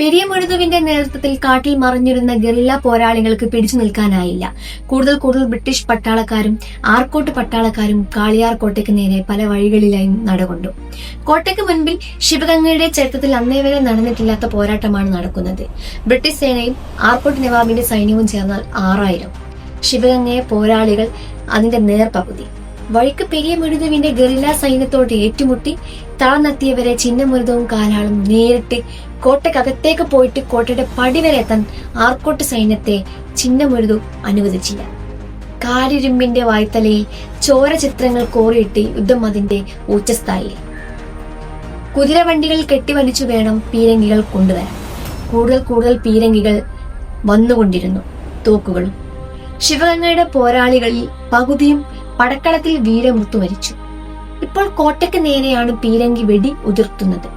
പെരിയ മുഴുതുവിന്റെ നേതൃത്വത്തിൽ കാട്ടിൽ മറിഞ്ഞിരുന്ന ഗറില്ല പോരാളികൾക്ക് പിടിച്ചു നിൽക്കാനായില്ല. കൂടുതൽ കൂടുതൽ ബ്രിട്ടീഷ് പട്ടാളക്കാരും ആർക്കോട്ട് പട്ടാളക്കാരും കാളിയാർ കോട്ടയ്ക്ക് നേരെ പല വഴികളിലായി നടകൊണ്ടു. കോട്ടയ്ക്ക് മുൻപിൽ ശിവഗംഗയുടെ ചരിത്രത്തിൽ അന്നേ വരെ നടന്നിട്ടില്ലാത്ത പോരാട്ടമാണ് നടക്കുന്നത്. ബ്രിട്ടീഷ് സേനയും ആർക്കോട്ട് നവാബിന്റെ സൈന്യവും ചേർന്നാൽ ആറായിരം. ശിവഗംഗയെ പോരാളികൾ അതിന്റെ നേർപകുതി. വഴിക്ക് പെരിയ മുരുതുവിന്റെ ഗറില്ല സൈന്യത്തോട് ഏറ്റുമുട്ടി താഴ്ന്നെത്തിയവരെ ചിന്നമുരുതവും കാലാളും നേരിട്ട് കോട്ടയ്ക്കകത്തേക്ക് പോയിട്ട് കോട്ടയുടെ പടിവരെ എത്താൻ ആർക്കോട്ട് സൈന്യത്തെ ചിന്നമുരുതു അനുവദിച്ചില്ല. കാലിരുമ്പിന്റെ വായ്ത്തലയിൽ ചോര ചിത്രങ്ങൾ കോറിയിട്ട് യുദ്ധം അതിന്റെ ഉച്ചസ്ഥായി കുതിരവണ്ടികൾ കെട്ടിവലിച്ചു വേണം പീരങ്കികൾ കൊണ്ടുവരാൻ. കൂടുതൽ കൂടുതൽ പീരങ്കികൾ വന്നുകൊണ്ടിരുന്നു തോക്കുകളും. ശിവഗംഗയുടെ പോരാളികളിൽ പകുതിയും പടക്കളത്തിൽ വീരമൃത്തു മരിച്ചു. ഇപ്പോൾ കോട്ടയ്ക്ക് നേരെയാണ് പീരങ്കി വെടി ഉതിർത്തുന്നത്.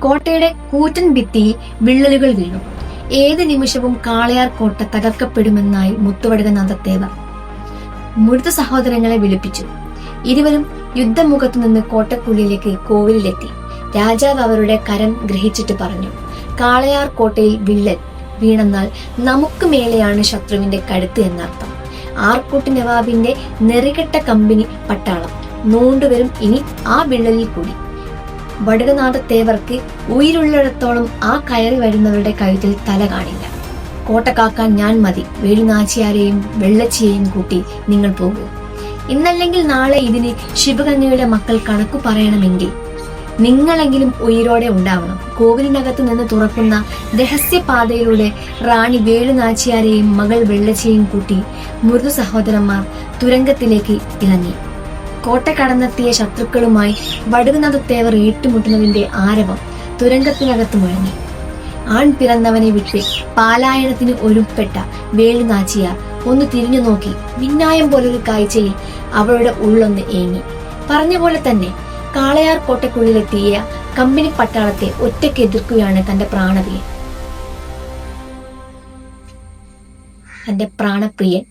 കോട്ടയുടെ കൂറ്റൻ ഭിത്തിയിൽ വിള്ളലുകൾ വീണു. ഏത് നിമിഷവും കാളയാർ കോട്ട തകർക്കപ്പെടുമെന്നായി മുത്തുവടകനാഥത്തേവർ മുഴുത്ത സഹോദരങ്ങളെ വിളിപ്പിച്ചു. ഇരുവരും യുദ്ധമുഖത്തു നിന്ന് കോട്ടക്കുള്ളിലേക്ക് കോവിലിലെത്തി. രാജാവ് അവരുടെ കരം ഗ്രഹിച്ചിട്ട് പറഞ്ഞു കാളയാർ കോട്ടയിൽ വിള്ളൽ വീണെന്നാൽ നമുക്ക് മേലെയാണ് ശത്രുവിന്റെ കഴുത്ത് എന്നർത്ഥം. ആർക്കോട്ട് നവാബിന്റെ നെറികെട്ട കമ്പനി പട്ടാളം. നോണ്ടുവരും ഇനി ആ വിള്ളലിൽ കൂടി. വടുകനാഥത്തേവർക്ക് ഉയിരുള്ളിടത്തോളം ആ കയറി വരുന്നവരുടെ കഴുത്തിൽ തല കാണില്ല. കോട്ട കാക്കാൻ ഞാൻ മതി. വേലുനാച്ചിയാരെയും വെള്ളച്ചിയെയും കൂട്ടി നിങ്ങൾ പോകൂ. ഇന്നല്ലെങ്കിൽ നാളെ ഇതിന് ശിവഗംഗയുടെ മക്കൾ കണക്കു പറയണമെങ്കിൽ നിങ്ങളെങ്കിലും ഉയരോടെ ഉണ്ടാവണം. കോവിലിനകത്ത് നിന്ന് തുറക്കുന്ന രഹസ്യപാതയിലൂടെ റാണി വേലുനാച്ചിയാരെയും മകൾ വെള്ളച്ചിയെയും കൂട്ടി മൃദു സഹോദരന്മാർ തുരങ്കത്തിലേക്ക് ഇറങ്ങി. കോട്ട കടന്നെത്തിയ ശത്രുക്കളുമായി വടുകുന്നതത്തേവർ ഏറ്റുമുട്ടുന്നതിന്റെ ആരവം തുരങ്കത്തിനകത്ത് മുഴങ്ങി. ആൺ പിറന്നവനെ വിട്ട് പാലായനത്തിന് ഒരുപ്പെട്ട വേലുനാച്ചിയാർ ഒന്ന് തിരിഞ്ഞു നോക്കി മിന്നായം പോലൊരു കാഴ്ചയിൽ അവളുടെ ഉള്ളൊന്ന് ഏങ്ങി. പറഞ്ഞ പോലെ തന്നെ കാളയാർ കോട്ടയ്ക്കുള്ളിലെത്തിയ കമ്പനി പട്ടാളത്തെ ഒറ്റയ്ക്ക് എതിർക്കുകയാണ് തന്റെ പ്രാണപ്രിയൻ. തന്റെ പ്രാണപ്രിയൻ